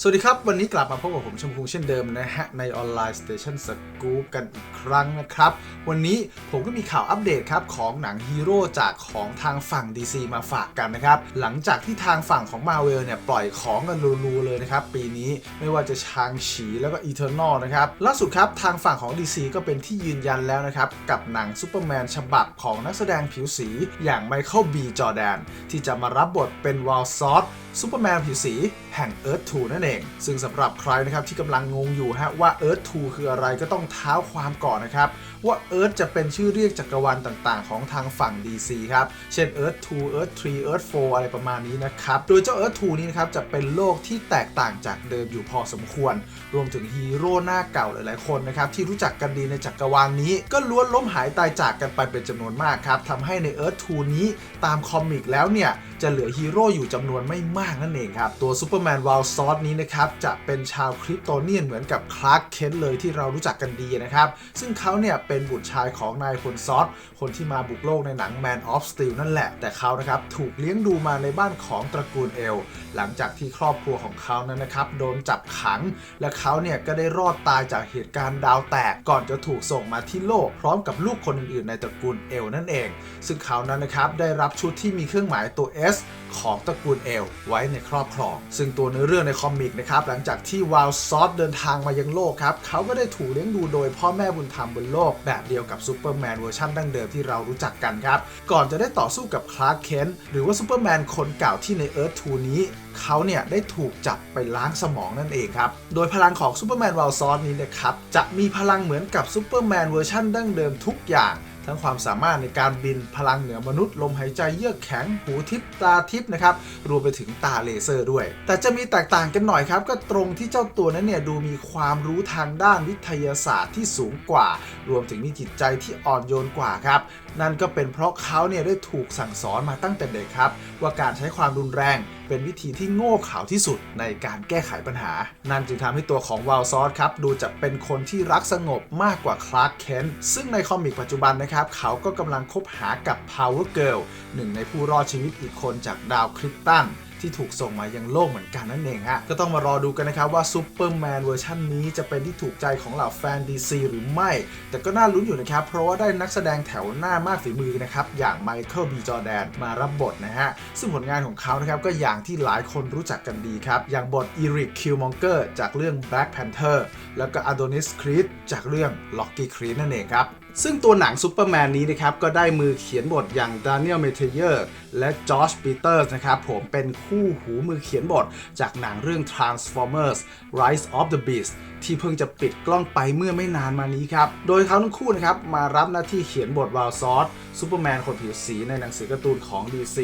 สวัสดีครับ วันนี้กลับมาพบกับผมชมพูเช่นเดิมนะฮะ ในออนไลน์สเตชันสกู๊ปกันอีกครั้งนะครับ วันนี้ผมก็มีข่าวอัปเดตครับ ของหนังฮีโร่จากของทางฝั่ง DC มาฝากกันนะครับ หลังจากที่ทางฝั่งของ Marvel เนี่ย ปล่อยของกันรัวๆเลยนะครับ ปีนี้ไม่ว่าจะชางฉีแล้วก็อีเทอร์นอลนะครับ ล่าสุดครับ ทางฝั่งของ DC ก็เป็นที่ยืนยันแล้วนะครับ กับหนังซูเปอร์แมนฉบับของนักแสดงผิวสีอย่างไมเคิลบีจอแดนที่จะมารับบทเป็นวอลซอสซูเปอร์แมนผิวสี แห่ง Earth 2 นั่นเอง ซึ่งสำหรับใครนะครับที่กำลังงงอยู่ฮะว่า Earth 2 คืออะไรก็ต้องเท้าความก่อนนะครับ ว่า Earth จะเป็นชื่อเรียกจักรวาลต่างๆ ของทางฝั่ง DC ครับ เช่น Earth 2 Earth 3 Earth 4 อะไรประมาณนี้นะครับ โดยเจ้า Earth 2 นี้นะครับจะเป็นโลกที่แตกต่างจากเดิมอยู่พอสมควร รวมถึงฮีโร่หน้าเก่าหลายๆคนนะครับที่รู้จักกันดีในจักรวาลนี้ ก็ล้วนล้มหายตายจากกันไปเป็นจำนวนมากครับทำให้ใน Earth 2 นี้ตามคอมิกแล้วเนี่ยจะเหลือฮีโร่อยู่จำนวนไม่มากนั่นเองครับตัวซูเปอร์แมแมนว l ลซอสนี้นะครับจะเป็นชาวคริปโตเนียนเหมือนกับคลาร์กเคนเลยที่เรารู้จักกันดีนะครับ ซึ่งเขาเนี่ยเป็นบุตรชายของนายพลซอสคนที่มาบุกโลกในหนัง Man of Steel นั่นแหละ แต่เขานะครับถูกเลี้ยงดูมาในบ้านของตระกูลเอล หลังจากที่ครอบครัวของเขานั้นนะครับโดนจับขัง และเขาเนี่ยก็ได้รอดตายจากเหตุการณ์ดาวแตกก่อนจะถูกส่งมาที่โลก พร้อมกับลูกคนอื่นๆ ในตระกูลเอลนั่นเอง ซึ่งเขานั้นนะครับได้รับชุดที่มีเครื่องหมายตัว S ของตระกูลเอลไว้ในครอบครอง ซึ่งตัวเนื้อเรื่องในคอมิกนะครับหลังจากที่วาลซอสเดินทางมายังโลกครับเขาก็ได้ถูกเลี้ยงดูโดยพ่อแม่บุญธรรมบนโลก แบบเดียวกับซูเปอร์แมนเวอร์ชันดั้งเดิมที่เรารู้จักกันครับ ก่อนจะได้ต่อสู้กับคลาร์กเคนหรือว่าซูเปอร์แมนคนเก่าที่ในเอิร์ธทูนี้เขาเนี่ยได้ถูกจับไปล้างสมองนั่นเองครับ โดยพลังของซูเปอร์แมนวาลซอสนี้นะครับจะมีพลังเหมือนกับซูเปอร์แมนเวอร์ชันดั้งเดิมทุกอย่าง ทั้งความสามารถในการบินพลังเหนือมนุษย์ ลมหายใจเยือกแข็งหูทิพตาทิพนะครับรวมไปถึงตาเลเซอร์ด้วย แต่จะมีแตกต่างกันหน่อยครับ ก็ตรงที่เจ้าตัวนั้นเนี่ยดูมีความรู้ทางด้านวิทยาศาสตร์ที่สูงกว่า รวมถึงมีจิตใจที่อ่อนโยนกว่าครับ นั่นก็เป็นเพราะเขาเนี่ยได้ถูกสั่งสอนมาตั้งแต่เด็กครับ ว่าการใช้ความรุนแรงเป็นวิธีที่โง่เขลาที่สุดในการแก้ไขปัญหา นั่นจึงทำให้ตัวของวาลซอสครับ ดูจะเป็นคนที่รักสงบมากกว่าคลาร์กเคนซึ่งในคอมิกปัจจุบันนะครับ เขาก็กำลังคบหากับ Power Girl หนึ่งในผู้รอดชีวิตอีกคนจากดาวคริปตัน ที่ถูกส่งมายังโลกเหมือนกันนั่นเองฮะก็ต้องมารอดูกันนะครับว่าซูเปอร์แมนเวอร์ชันนี้จะเป็นที่ถูกใจของเหล่าแฟน DC หรือไม่ แต่ก็น่าลุ้นอยู่นะครับ เพราะว่าได้นักแสดงแถวหน้ามากฝีมือนะครับ อย่างไมเคิลบีจอแดนมารับบทนะฮะ ซึ่งผลงานของเขานะครับ ก็อย่างที่หลายคนรู้จักกันดีครับ อย่างบทอีริกคิวมองเกอร์จากเรื่อง Black Panther แล้วก็อ d o นิสครีดจากเรื่อง Locky Creed นั่นเองครับ ซึ่งตัวหนังซูเปอร์แมนนี้นะครับก็ได้มือเขียนบทอย่างดานิเอลเมเทเยอร์และจอร์จปีเตอร์สนะครับผมเป็นคู่หูมือเขียนบทจากหนังเรื่อง Transformers Rise of the Beast ที่เพิ่งจะปิดกล้องไปเมื่อไม่นานมานี้ครับ โดยเขาทั้งคู่นะครับมารับหน้าที่เขียนบทวาลซอสซูเปอร์แมนคนผิวสีในหนังสือการ์ตูนของ DC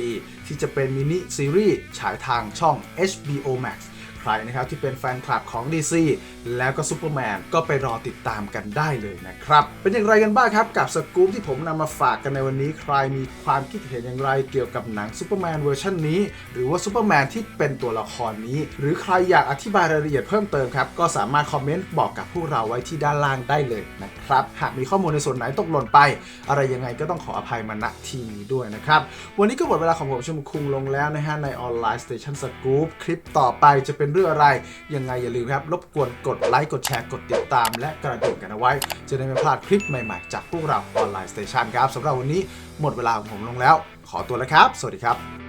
ที่จะเป็นมินิซีรีส์ฉายทางช่อง HBO Max ใครนะครับที่เป็นแฟนคลับของ DC แล้วก็ซูเปอร์แมนก็ไปรอติดตามกันได้เลยนะครับ เป็นอย่างไรกันบ้างครับกับสกู๊ปที่ผมนำมาฝากกันในวันนี้ ใครมีความคิดเห็นอย่างไรเกี่ยวกับหนังซูเปอร์แมนเวอร์ชันนี้ หรือว่าซูเปอร์แมนที่เป็นตัวละครนี้ หรือใครอยากอธิบายรายละเอียดเพิ่มเติมครับ ก็สามารถคอมเมนต์บอกกับพวกเราไว้ที่ด้านล่างได้เลยนะครับ หากมีข้อมูลในส่วนไหนตกหล่นไป อะไรยังไงก็ต้องขออภัยมาณที่นี้ด้วยนะครับ วันนี้ก็หมดเวลาของผมชมคุงลงแล้วนะฮะในออนไลน์สเตชันสกู๊ปคลิปต่อไปจะเป็นเรื่องอะไร ยังไงอย่าลืมครับ รบกวนกดไลค์กดแชร์กดติดตาม และกระดิ่งกันเอาไว้ จะได้ไม่พลาดคลิปใหม่ๆ จากพวกเราออนไลน์สเตชันครับสำหรับวันนี้หมดเวลาของผมลงแล้ว ขอตัวแล้วครับ สวัสดีครับ